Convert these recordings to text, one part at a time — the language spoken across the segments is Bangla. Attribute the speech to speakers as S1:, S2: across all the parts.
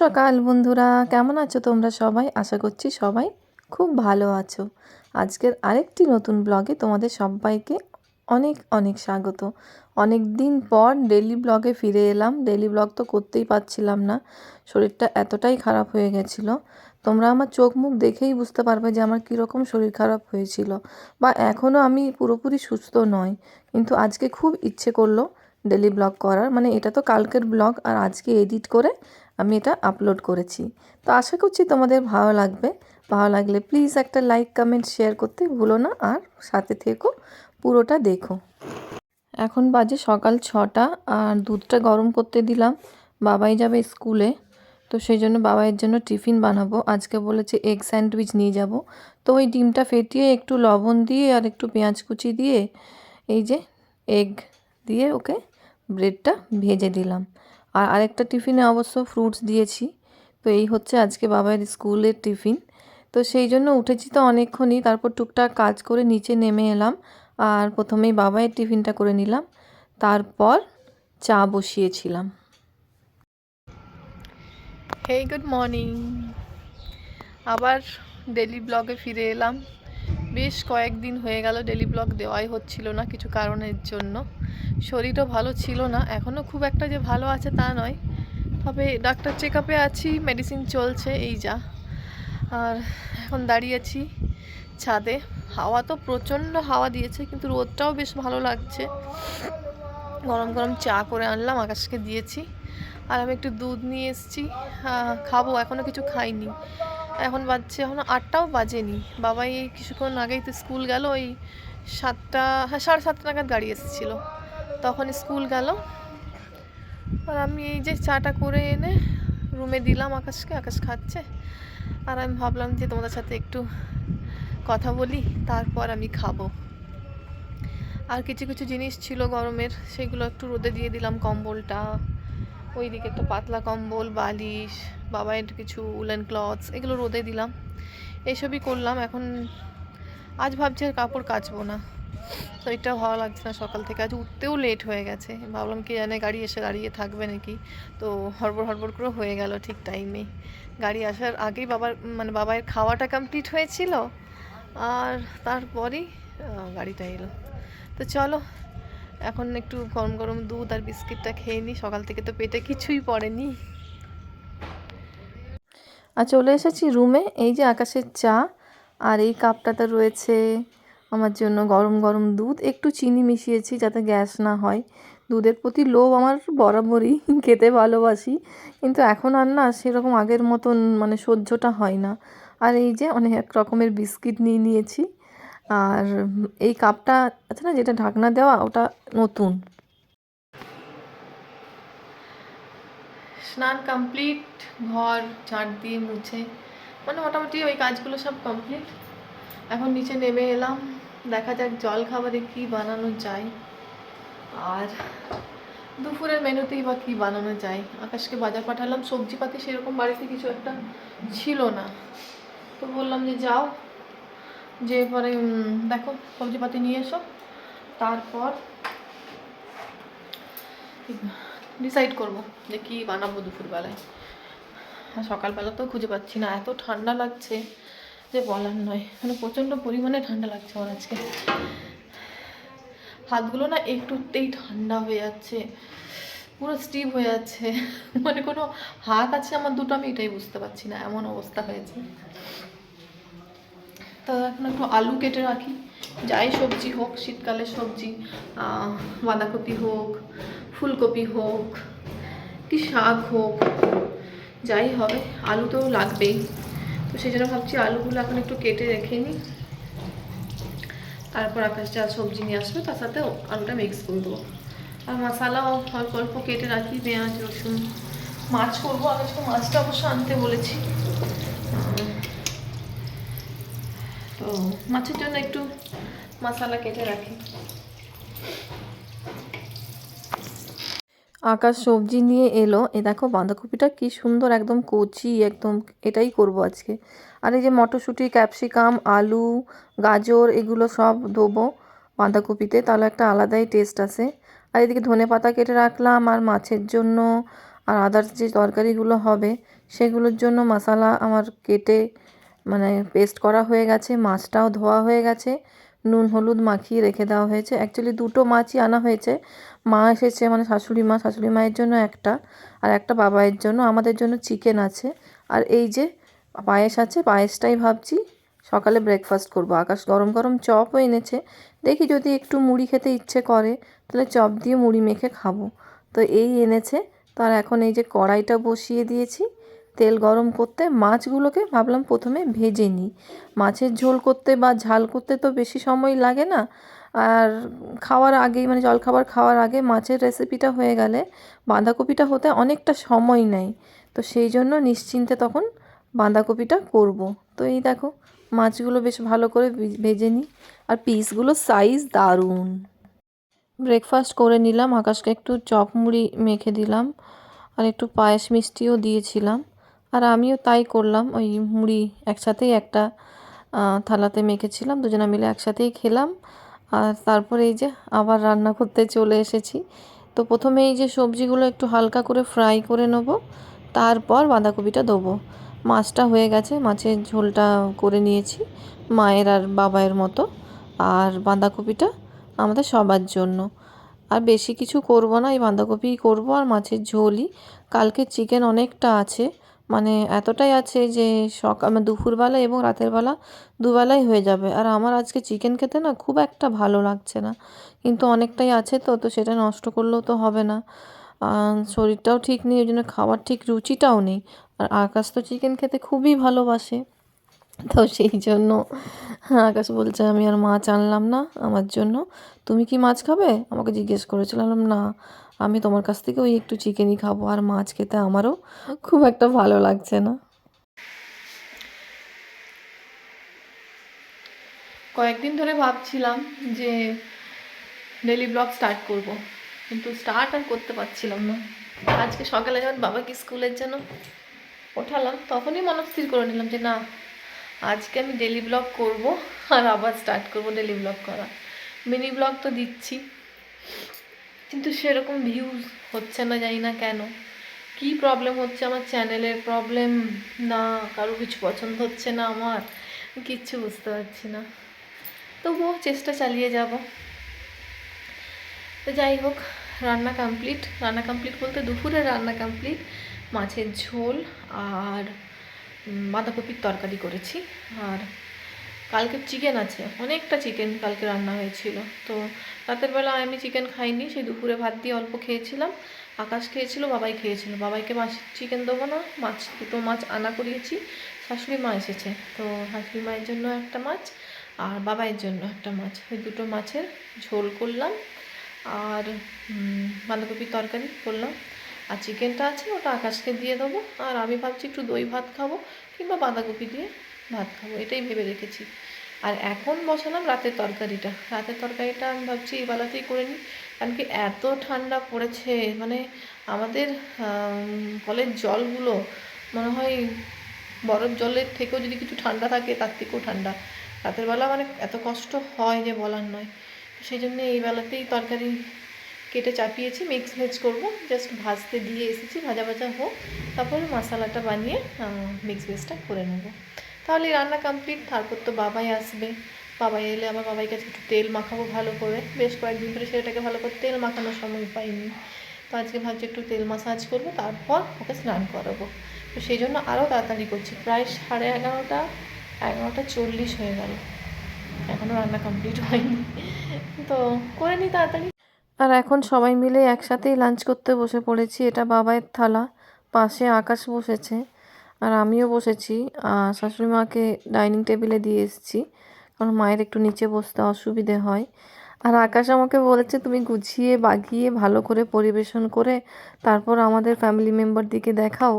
S1: সকাল, বন্ধুরা। কেমন আছো তোমরা সবাই? আশা করছি সবাই খুব ভালো আছো। আজকের আরেকটি নতুন ব্লগে তোমাদের সবাইকে অনেক অনেক স্বাগত। অনেক দিন পর ডেলি ব্লগে ফিরে এলাম। ডেলি ব্লগ তো করতেই পারছিলাম না। শরীরটা এতটাই খারাপ হয়ে গেছিল। তোমরা আমার চোখ মুখ দেখেই বুঝতে পারবে যে আমার কীরকম শরীর খারাপ হয়েছিল। বা এখনও আমি পুরোপুরি সুস্থ নয় কিন্তু আজকে খুব ইচ্ছে করল ডেলি ব্লগ করার। মানে এটা তো কালকের ব্লগ। আর আজকে এডিট করে আমি এটা আপলোড করেছি। তো আশা করছি তোমাদের ভালো লাগবে। ভালো লাগলে প্লিজ একটা লাইক কমেন্ট শেয়ার করতে ভুলো না। আর সাথে থেকো, পুরোটা দেখো। এখন বাজে সকাল ছটা, আর দুধটা গরম করতে দিলাম। বাবাই যাবে স্কুলে তো সেই জন্য বাবাইয়ের জন্য টিফিন বানাবো। আজকে বলেছে এগ স্যান্ডউইচ নিয়ে যাব। তো ওই ডিমটা ফেটিয়ে একটু লবণ দিয়ে আর একটু পেঁয়াজ কুচি দিয়ে এই যে এগ দিয়ে ওকে ব্রেডটা ভেজে দিলাম। আর আরেকটা টিফিনে অবশ্য ফ্রুটস দিয়েছি। তো এই হচ্ছে আজকে বাবার স্কুলের টিফিন। তো সেই জন্য উঠেছি তো অনেকক্ষণই, তারপর টুকটাক কাজ করে নিচে নেমে এলাম আর প্রথমেই বাবাইয়ের টিফিনটা করে নিলাম। তারপর চা বসিয়েছিলাম। হেই গুড মর্নিং আবার ডেলি ব্লগে ফিরে এলাম। বেশ কয়েকদিন হয়ে গেল ডেলি ব্লগ দেওয়াই হচ্ছিল না কিছু কারণের জন্য। শরীরও ভালো ছিল না এখনও খুব একটা যে ভালো আছে তা নয়। তবে ডাক্তার চেক আপে আছি মেডিসিন চলছে, এই যা। আর এখন দাঁড়িয়েছি ছাদে। হাওয়া তো প্রচণ্ড হাওয়া দিয়েছে, কিন্তু রোদটাও বেশ ভালো লাগছে। গরম গরম চা করে আনলাম, আকাশকে দিয়েছি। আর আমি একটু দুধ নিয়ে এসেছি খাব এখনও কিছু খাইনি। এখন বাজছে এখনও আটটাও বাজেনি। বাবাই কিছুক্ষণ আগেই তো স্কুল গেল, ওই সাতটা হ্যাঁ সাড়ে সাতটা নাগাদ গাড়ি এসেছিল। তখন স্কুল গেল। আর আমি এই যে চাটা করে এনে রুমে দিলাম আকাশকে, আকাশ খাচ্ছে। আর আমি ভাবলাম যে তোমাদের সাথে একটু কথা বলি, তারপর আমি খাব। আর কিছু কিছু জিনিস ছিল গরমের, সেগুলো একটু রোদে দিয়ে দিলাম, কম্বলটা ওইদিকে একটা পাতলা কম্বল, বালিশ বাবাইয়ের কিছু উলেন ক্লথস, এগুলো রোদে দিলাম। এইসবই করলাম। এখন আজ ভাবছি আর কাপড় কাচবো না। তো এটাও ভালো লাগছে না সকাল থেকে। আজ উঠতেও লেট হয়ে গেছে। ভাবলাম কি জানে গাড়ি এসে দাঁড়িয়ে থাকবে নাকি। তো হড়বড় হড়বড় করে হয়ে গেল ঠিক টাইমে গাড়ি আসার আগেই বাবার মানে বাবার খাওয়াটা কমপ্লিট হয়েছিল। আর তারপরেই গাড়িটা এলো। তো চলো এখন একটু গরম গরম দুধ আর বিস্কিটটা খেয়ে নিই। সকাল থেকে তো পেটে কিছুই পড়েনি। আর চলে এসেছি রুমে। এই যে আকাশের চা আর এই কাপটাতে রয়েছে আমার জন্য গরম গরম দুধ। একটু চিনি মিশিয়েছি যাতে গ্যাস না হয়। দুধের প্রতি লোভ আমার বরাবরই, খেতে ভালোবাসি। কিন্তু এখন আর না, সেরকম আগের মতন মানে সহ্যটা হয় না। আর এই যে অনেক রকমের বিস্কিট নিয়ে নিয়েছি। আর এই কাপটা আছে না, যেটা ঢাকনা দেওয়া, ওটা নতুন। স্নান কমপ্লিট ঘর, ঝাঁট দিয়ে মুছে। মানে মোটামুটি ওই কাজগুলো সব কমপ্লিট এখন নিচে নেমে এলাম। দেখা যাক জল খাবারে কি বানানো যায়। আর দুপুরের মেনুতেই বা কী বানানো যায়। আকাশকে বাজার পাঠালাম। সবজিপাতি সেরকম বাড়িতে কিছু একটা ছিল না। তো বললাম যে যাও। যে পরে দেখো, সবজিপাতি নিয়ে এসো। তারপর ডিসাইড করব যে কী বানাবো দুপুরবেলায়। সকালবেলা তো খুঁজে পাচ্ছি না, এত ঠান্ডা লাগছে যে বলার নয়। মানে প্রচণ্ড পরিমাণে ঠান্ডা লাগছে আমার আজকে। হাতগুলো না একটুতেই ঠান্ডা হয়ে যাচ্ছে, পুরো স্টিভ হয়ে যাচ্ছে। মানে কোনো হাত আছে আমার, দুটো আমি এটাই বুঝতে পারছি না, এমন অবস্থা হয়েছে। তো এখন একটু আলু কেটে রাখি। যাই সবজি হোক শীতকালের সবজি বাঁধাকপি হোক, ফুলকপি হোক, কি শাক হোক, যাই হবে, আলু তো লাগবেই। তো সেই জন্য ভাবছি আলুগুলো এখন একটু কেটে রেখে নিই তারপর আকাশ যা সবজি নিয়ে আসবে, তার সাথে আলুটা মিক্স করে দেবো। আর মশালাও অল্প অল্প কেটে রাখি, পেঁয়াজ, রসুন। মাছ করব আজকে মাছটা অবশ্য আনতে বলেছি। মাছের জন্য একটু মশালা কেটে রাখি। আকাশ সবজি নিয়ে এলো। এ দেখো বাঁধাকপিটা কি সুন্দর, একদম কচি, একদম এটাই করব আজকে। আর এই যে মটরশুঁটি, ক্যাপসিকাম, আলু, গাজর, এগুলো সব দেবো বাঁধাকপিতে। তাহলে একটা আলাদাই টেস্ট আসে আর এদিকে ধনে পাতা কেটে রাখলাম, আর মাছের জন্য, আর আদার্স যে তরকারিগুলো হবে, সেগুলোর জন্য মশলা আমার কেটে মানে পেস্ট করা হয়ে গেছে, মাছটাও ধোয়া হয়ে গেছে, নুন, হলুদ মাখিয়ে রেখে দেওয়া হয়েছে। অ্যাকচুয়ালি দুটো মাছই আনা হয়েছে। মা এসেছে মানে শাশুড়ি মা, শাশুড়ি মায়ের জন্য একটা, আর একটা বাবাইয়ের জন্য, আমাদের জন্য চিকেন আছে। আর এই যে পায়েস আছে, পায়েসটাই ভাবছি সকালে ব্রেকফাস্ট করব। আকাশ গরম গরম চপও এনেছে। দেখি যদি একটু মুড়ি খেতে ইচ্ছে করে, তাহলে চপ দিয়ে মুড়ি মেখে খাব। তো এই এনেছে। তার এখন এই যে কড়াইটা বসিয়ে দিয়েছি। তেল গরম করতে মাছগুলোকে ভাবলাম প্রথমে ভেজে নিই। মাছের ঝোল করতে বা ঝাল করতে তো বেশি সময় লাগে না। আর খাওয়ার আগেই মানে জলখাবার খাওয়ার আগে মাছের রেসিপিটা হয়ে গেলে বাঁধাকপিটা হতে অনেকটা সময় নেয়। তো সেই জন্য নিশ্চিন্তে তখন বাঁধাকপিটা করব। তো এই দেখো, মাছগুলো বেশ ভালো করে ভেজে নিই। আর পিসগুলো সাইজ দারুণ। ব্রেকফাস্ট করে নিলাম, আকাশকে একটু চপ মুড়ি মেখে দিলাম। আর একটু পায়েস মিষ্টিও দিয়েছিলাম। আর আমিও তাই করলাম। ওই মুড়ি একসাথেই একটা থালাতে মেখেছিলাম, দুজনে মিলে একসাথেই খেলাম। আর তারপরে এই যে আবার রান্না করতে চলে এসেছি। তো প্রথমে এই যে সবজিগুলো একটু হালকা করে ফ্রাই করে নেব, তারপর বাঁধাকপিটা দেবো। মাছটা হয়ে গেছে, মাছের ঝোলটা করে নিয়েছি, মায়ের আর বাবায়ের মতো। আর বাঁধাকপিটা আমাদের সবার জন্য। আর বেশি কিছু করব না, এই বাঁধাকপিই করব। আর মাছের ঝোলই, কালকে চিকেন অনেকটা আছে মানে এতটাই আছে যে সকাল মানে দুপুরবেলা এবং রাতের বেলা দুবেলাই হয়ে যাবে। আর আমার আজকে চিকেন খেতে না খুব একটা ভালো লাগছে না। কিন্তু অনেকটাই আছে তো তো সেটা নষ্ট করলেও তো হবে না। শরীরটাও ঠিক নেই, ওই জন্য খাওয়ার ঠিক রুচিটাও নেই। আর আকাশ তো চিকেন খেতে খুবই ভালোবাসে। তো সেই জন্য আকাশ বলছে, আমি আর মাছ আনলাম না আমার জন্য। তুমি কি মাছ খাবে? আমাকে জিজ্ঞেস করেছিলাম না। আমি তোমার কাছ থেকে ওই একটু চিকেনই খাব আর মাছ খেতে আমারও খুব একটা ভালো লাগছে না। কয়েকদিন ধরে ভাবছিলাম যে ডেলি ব্লগ স্টার্ট করব, কিন্তু স্টার্ট আর করতে পারছিলাম না। আজকে সকালে যখন বাবাকে স্কুলের জন্য ওঠালাম, তখনই মনস্থির করে নিলাম যে না, আজকে আমি ডেলি ব্লগ করব আর আবার স্টার্ট করব ডেলি ব্লগ করা। মিনি ব্লগ তো দিচ্ছি। কিন্তু সেরকম ভিউজ হচ্ছে না, জানি না কেন। কি প্রবলেম হচ্ছে আমার চ্যানেলের প্রবলেম না, কারও কিছু পছন্দ হচ্ছে না আমার। কিচ্ছু বুঝতে পারছি না। তবুও চেষ্টা চালিয়ে যাব। তো যাই হোক, রান্না কমপ্লিট রান্না কমপ্লিট বলতে দুপুরে রান্না কমপ্লিট মাছের ঝোল আর বাঁধাকপির তরকারি করেছি। আর কালকে চিকেন আছে, অনেকটা চিকেন কালকে রান্না হয়েছিল। তো রাতের বেলা আমি চিকেন খাইনি, সেই দুপুরে ভাত দিয়ে অল্প খেয়েছিলাম। আকাশ খেয়েছিল, বাবাই খেয়েছিল। বাবাইকে মাছ চিকেন দেবো না, মাছ, দুটো মাছ আনা করিয়েছি। শাশুড়ি মা এসেছে, তো শাশুড়ি মায়ের জন্য একটা মাছ আর বাবাইয়ের জন্য একটা মাছ। ওই দুটো মাছের ঝোল করলাম আর বাঁধাকপির তরকারি করলাম। আর চিকেনটা আছে, ওটা আকাশকে দিয়ে দেবো। আর আমি ভাবছি একটু দই ভাত খাব কিংবা বাঁধাকপি দিয়ে ভাত খাব, এটাই ভেবে রেখেছি। আর এখন বসালাম রাতের তরকারিটা। রাতের তরকারিটা আমি ভাবছি এই বেলাতেই করে নিই, কারণ কি এত ঠান্ডা পড়েছে মানে আমাদের কলের জলগুলো মনে হয় বরফ জলের থেকেও যদি কিছু ঠান্ডা থাকে তার থেকেও ঠান্ডা। রাতের বেলা মানে এত কষ্ট হয় যে বলার নয়। সেই জন্য এই বেলাতেই তরকারি কেটে চাপিয়েছি মিক্স ভেজ করব জাস্ট ভাজতে দিয়ে এসেছি, ভাজা ভাজা হোক, তারপরে মশলাটা বানিয়ে মিক্স ভেজটা করে নেব। তাহলে রান্না কমপ্লিট তারপর তো বাবাই আসবে। বাবাই এলে আমার বাবাই কাছে একটু তেল মাখাবো ভালো করে। বেশ কয়েকদিন ধরে সেটাকে ভালো করে তেল মাখানোর সময় পাইনি। তো আজকে ভাবছি একটু তেল মাসাজ করব, তারপর ওকে স্নান করাবো। তো সেই জন্য আরও তাড়াতাড়ি করছি। প্রায় সাড়ে এগারোটা এগারোটা চল্লিশ হয়ে গেল। এখনও রান্না কমপ্লিট হয়নি। তো করে নিই তাড়াতাড়ি। আর এখন সবাই মিলে একসাথেই লাঞ্চ করতে বসে পড়েছি। এটা বাবাইয়ের থালা। পাশে আকাশ বসেছে। আর আমিও বসেছি। শাশুড়ি মাকে ডাইনিং টেবিলে দিয়ে এসেছি। কারণ মায়ের একটু নিচে বসতে অসুবিধে হয়। আর আকাশ আমাকে বলেছে, তুমি গুছিয়ে, বাগিয়ে, ভালো করে পরিবেশন করে তারপর আমাদের ফ্যামিলি মেম্বারদিকে দেখাও।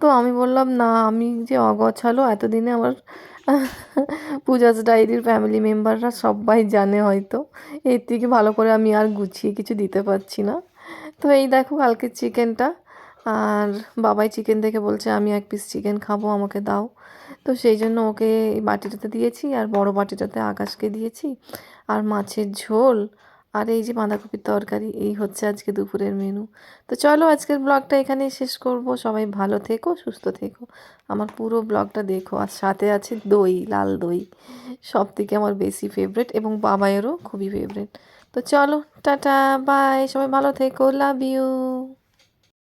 S1: তো আমি বললাম, না, আমি যে অগছালো, এতদিনে আমার পূজাস ডায়েরির ফ্যামিলি মেম্বাররা সবাই জানে হয়তো। এর থেকে ভালো করে আমি আর গুছিয়ে কিছু দিতে পারছি না। তো এই দেখো, কালকের চিকেনটা আর বাবাই চিকেন দেখে বলছে, আমি এক পিস চিকেন খাব, আমাকে দাও। তো সেই জন্য ওকে এই বাটিটাতে দিয়েছি, আর বড় বাটিটাতে আকাশকে দিয়েছি, আর মাছের ঝোল, আর এই যে বাঁধাকপির তরকারি, এই হচ্ছে আজকে দুপুরের মেনু তো চলো আজকের ব্লগটা এখানেই শেষ করব। সবাই ভালো থেকো, সুস্থ থেকো। আমার পুরো ব্লগটা দেখো, আর সাথে আছে দই, লাল দই, সব থেকে আমার বেশি ফেভারেট এবং বাবাইয়েরও খুবই ফেভারেট তো চলো, টাটা বাই সবাই ভালো থেকো লাভ ইউ